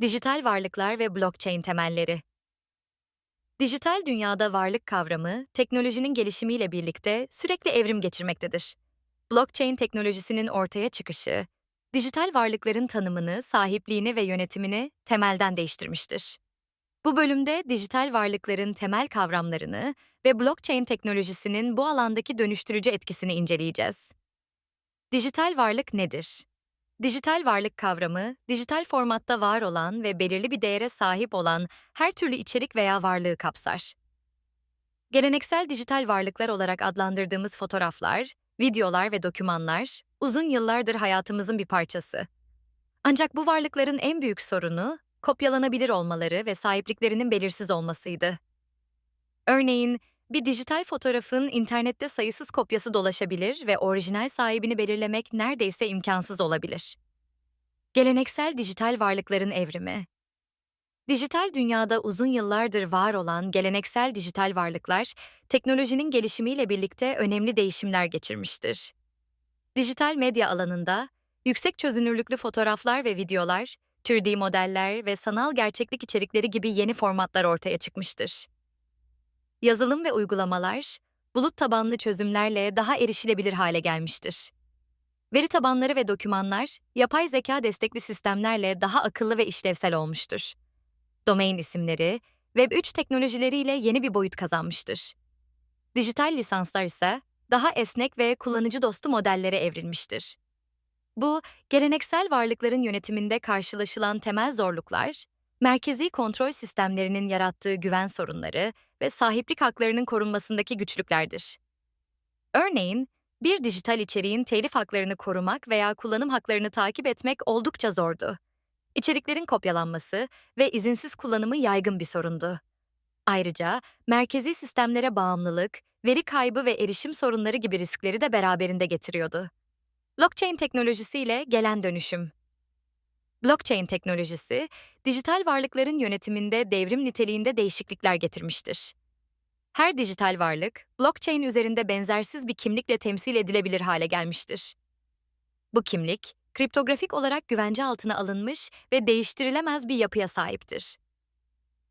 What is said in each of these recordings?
Dijital varlıklar ve blockchain temelleri. Dijital dünyada varlık kavramı, teknolojinin gelişimiyle birlikte sürekli evrim geçirmektedir. Blockchain teknolojisinin ortaya çıkışı, dijital varlıkların tanımını, sahipliğini ve yönetimini temelden değiştirmiştir. Bu bölümde dijital varlıkların temel kavramlarını ve blockchain teknolojisinin bu alandaki dönüştürücü etkisini inceleyeceğiz. Dijital varlık nedir? Dijital varlık kavramı, dijital formatta var olan ve belirli bir değere sahip olan her türlü içerik veya varlığı kapsar. Geleneksel dijital varlıklar olarak adlandırdığımız fotoğraflar, videolar ve dokümanlar uzun yıllardır hayatımızın bir parçası. Ancak bu varlıkların en büyük sorunu kopyalanabilir olmaları ve sahipliklerinin belirsiz olmasıydı. Örneğin, bir dijital fotoğrafın internette sayısız kopyası dolaşabilir ve orijinal sahibini belirlemek neredeyse imkansız olabilir. Geleneksel dijital varlıkların evrimi Dijital dünyada uzun yıllardır var olan geleneksel dijital varlıklar, teknolojinin gelişimiyle birlikte önemli değişimler geçirmiştir. Dijital medya alanında, yüksek çözünürlüklü fotoğraflar ve videolar, 3D modeller ve sanal gerçeklik içerikleri gibi yeni formatlar ortaya çıkmıştır. Yazılım ve uygulamalar, bulut tabanlı çözümlerle daha erişilebilir hale gelmiştir. Veri tabanları ve dokümanlar, yapay zeka destekli sistemlerle daha akıllı ve işlevsel olmuştur. Domain isimleri, Web3 teknolojileriyle yeni bir boyut kazanmıştır. Dijital lisanslar ise daha esnek ve kullanıcı dostu modellere evrilmiştir. Bu, geleneksel varlıkların yönetiminde karşılaşılan temel zorluklar, merkezi kontrol sistemlerinin yarattığı güven sorunları ve sahiplik haklarının korunmasındaki güçlüklerdir. Örneğin, bir dijital içeriğin telif haklarını korumak veya kullanım haklarını takip etmek oldukça zordu. İçeriklerin kopyalanması ve izinsiz kullanımı yaygın bir sorundu. Ayrıca merkezi sistemlere bağımlılık, veri kaybı ve erişim sorunları gibi riskleri de beraberinde getiriyordu. Blockchain teknolojisiyle gelen dönüşüm. Blockchain teknolojisi, dijital varlıkların yönetiminde devrim niteliğinde değişiklikler getirmiştir. Her dijital varlık, blockchain üzerinde benzersiz bir kimlikle temsil edilebilir hale gelmiştir. Bu kimlik, kriptografik olarak güvence altına alınmış ve değiştirilemez bir yapıya sahiptir.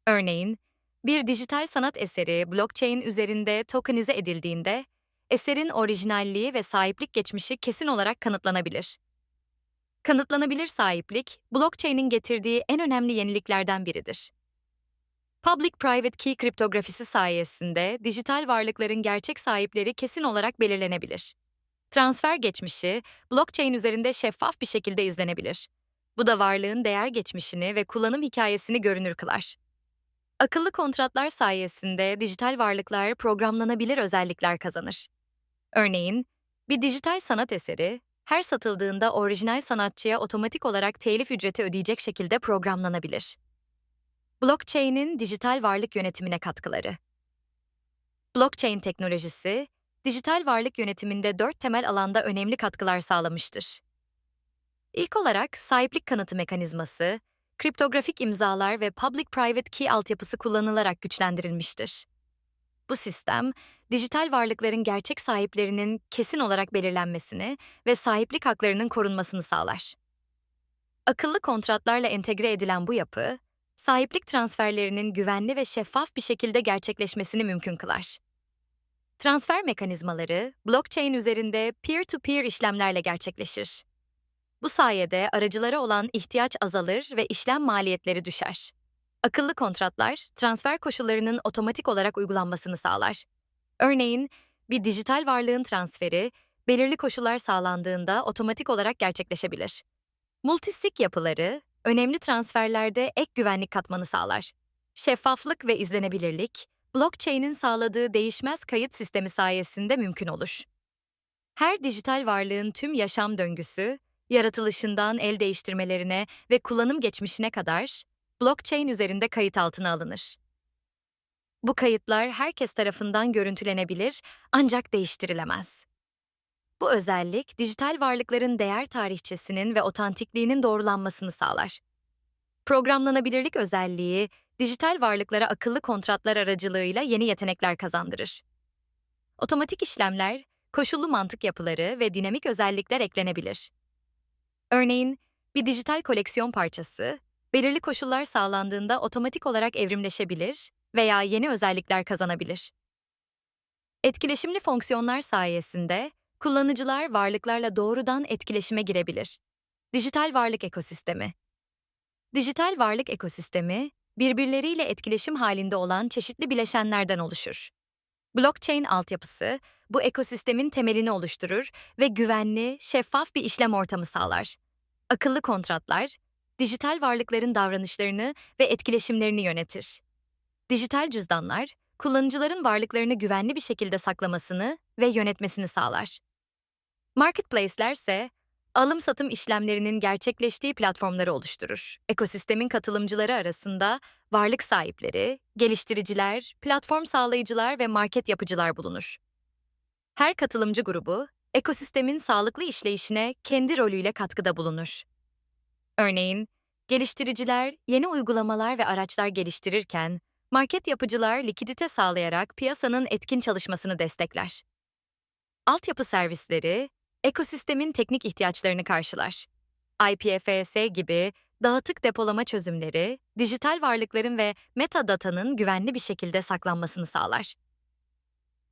Örneğin, bir dijital sanat eseri blockchain üzerinde tokenize edildiğinde, eserin orijinalliği ve sahiplik geçmişi kesin olarak kanıtlanabilir. Kanıtlanabilir sahiplik, blockchain'in getirdiği en önemli yeniliklerden biridir. Public-Private Key kriptografisi sayesinde dijital varlıkların gerçek sahipleri kesin olarak belirlenebilir. Transfer geçmişi, blockchain üzerinde şeffaf bir şekilde izlenebilir. Bu da varlığın değer geçmişini ve kullanım hikayesini görünür kılar. Akıllı kontratlar sayesinde dijital varlıklar programlanabilir özellikler kazanır. Örneğin, bir dijital sanat eseri her satıldığında orijinal sanatçıya otomatik olarak telif ücreti ödeyecek şekilde programlanabilir. Blockchain'in dijital varlık yönetimine katkıları. Blockchain teknolojisi, dijital varlık yönetiminde dört temel alanda önemli katkılar sağlamıştır. İlk olarak sahiplik kanıtı mekanizması, kriptografik imzalar ve public-private key altyapısı kullanılarak güçlendirilmiştir. Bu sistem, dijital varlıkların gerçek sahiplerinin kesin olarak belirlenmesini ve sahiplik haklarının korunmasını sağlar. Akıllı kontratlarla entegre edilen bu yapı, sahiplik transferlerinin güvenli ve şeffaf bir şekilde gerçekleşmesini mümkün kılar. Transfer mekanizmaları, blockchain üzerinde peer-to-peer işlemlerle gerçekleşir. Bu sayede aracılara olan ihtiyaç azalır ve işlem maliyetleri düşer. Akıllı kontratlar, transfer koşullarının otomatik olarak uygulanmasını sağlar. Örneğin, bir dijital varlığın transferi, belirli koşullar sağlandığında otomatik olarak gerçekleşebilir. Multisig yapıları, önemli transferlerde ek güvenlik katmanı sağlar. Şeffaflık ve izlenebilirlik, blockchain'in sağladığı değişmez kayıt sistemi sayesinde mümkün olur. Her dijital varlığın tüm yaşam döngüsü, yaratılışından el değiştirmelerine ve kullanım geçmişine kadar blockchain üzerinde kayıt altına alınır. Bu kayıtlar herkes tarafından görüntülenebilir ancak değiştirilemez. Bu özellik dijital varlıkların değer tarihçesinin ve otantikliğinin doğrulanmasını sağlar. Programlanabilirlik özelliği dijital varlıklara akıllı kontratlar aracılığıyla yeni yetenekler kazandırır. Otomatik işlemler, koşullu mantık yapıları ve dinamik özellikler eklenebilir. Örneğin, bir dijital koleksiyon parçası, belirli koşullar sağlandığında otomatik olarak evrimleşebilir veya yeni özellikler kazanabilir. Etkileşimli fonksiyonlar sayesinde kullanıcılar varlıklarla doğrudan etkileşime girebilir. Dijital varlık ekosistemi. Dijital varlık ekosistemi, birbirleriyle etkileşim halinde olan çeşitli bileşenlerden oluşur. Blockchain altyapısı bu ekosistemin temelini oluşturur ve güvenli, şeffaf bir işlem ortamı sağlar. Akıllı kontratlar, dijital varlıkların davranışlarını ve etkileşimlerini yönetir. Dijital cüzdanlar, kullanıcıların varlıklarını güvenli bir şekilde saklamasını ve yönetmesini sağlar. Marketplace'ler ise alım-satım işlemlerinin gerçekleştiği platformları oluşturur. Ekosistemin katılımcıları arasında varlık sahipleri, geliştiriciler, platform sağlayıcılar ve market yapıcılar bulunur. Her katılımcı grubu, ekosistemin sağlıklı işleyişine kendi rolüyle katkıda bulunur. Örneğin, geliştiriciler yeni uygulamalar ve araçlar geliştirirken, market yapıcılar likidite sağlayarak piyasanın etkin çalışmasını destekler. Altyapı servisleri, ekosistemin teknik ihtiyaçlarını karşılar. IPFS gibi dağıtık depolama çözümleri, dijital varlıkların ve metadatanın güvenli bir şekilde saklanmasını sağlar.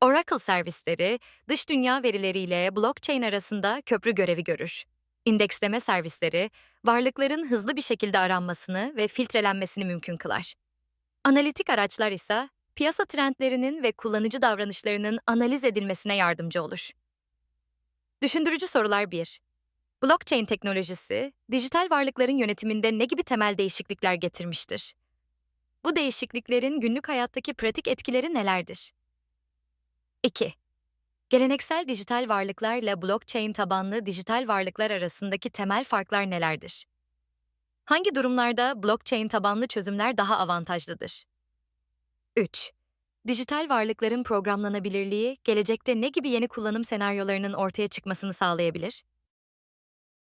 Oracle servisleri, dış dünya verileriyle blockchain arasında köprü görevi görür. İndeksleme servisleri, varlıkların hızlı bir şekilde aranmasını ve filtrelenmesini mümkün kılar. Analitik araçlar ise, piyasa trendlerinin ve kullanıcı davranışlarının analiz edilmesine yardımcı olur. Düşündürücü sorular 1. Blockchain teknolojisi, dijital varlıkların yönetiminde ne gibi temel değişiklikler getirmiştir? Bu değişikliklerin günlük hayattaki pratik etkileri nelerdir? 2. Geleneksel dijital varlıklarla blockchain tabanlı dijital varlıklar arasındaki temel farklar nelerdir? Hangi durumlarda blockchain tabanlı çözümler daha avantajlıdır? 3. Dijital varlıkların programlanabilirliği gelecekte ne gibi yeni kullanım senaryolarının ortaya çıkmasını sağlayabilir?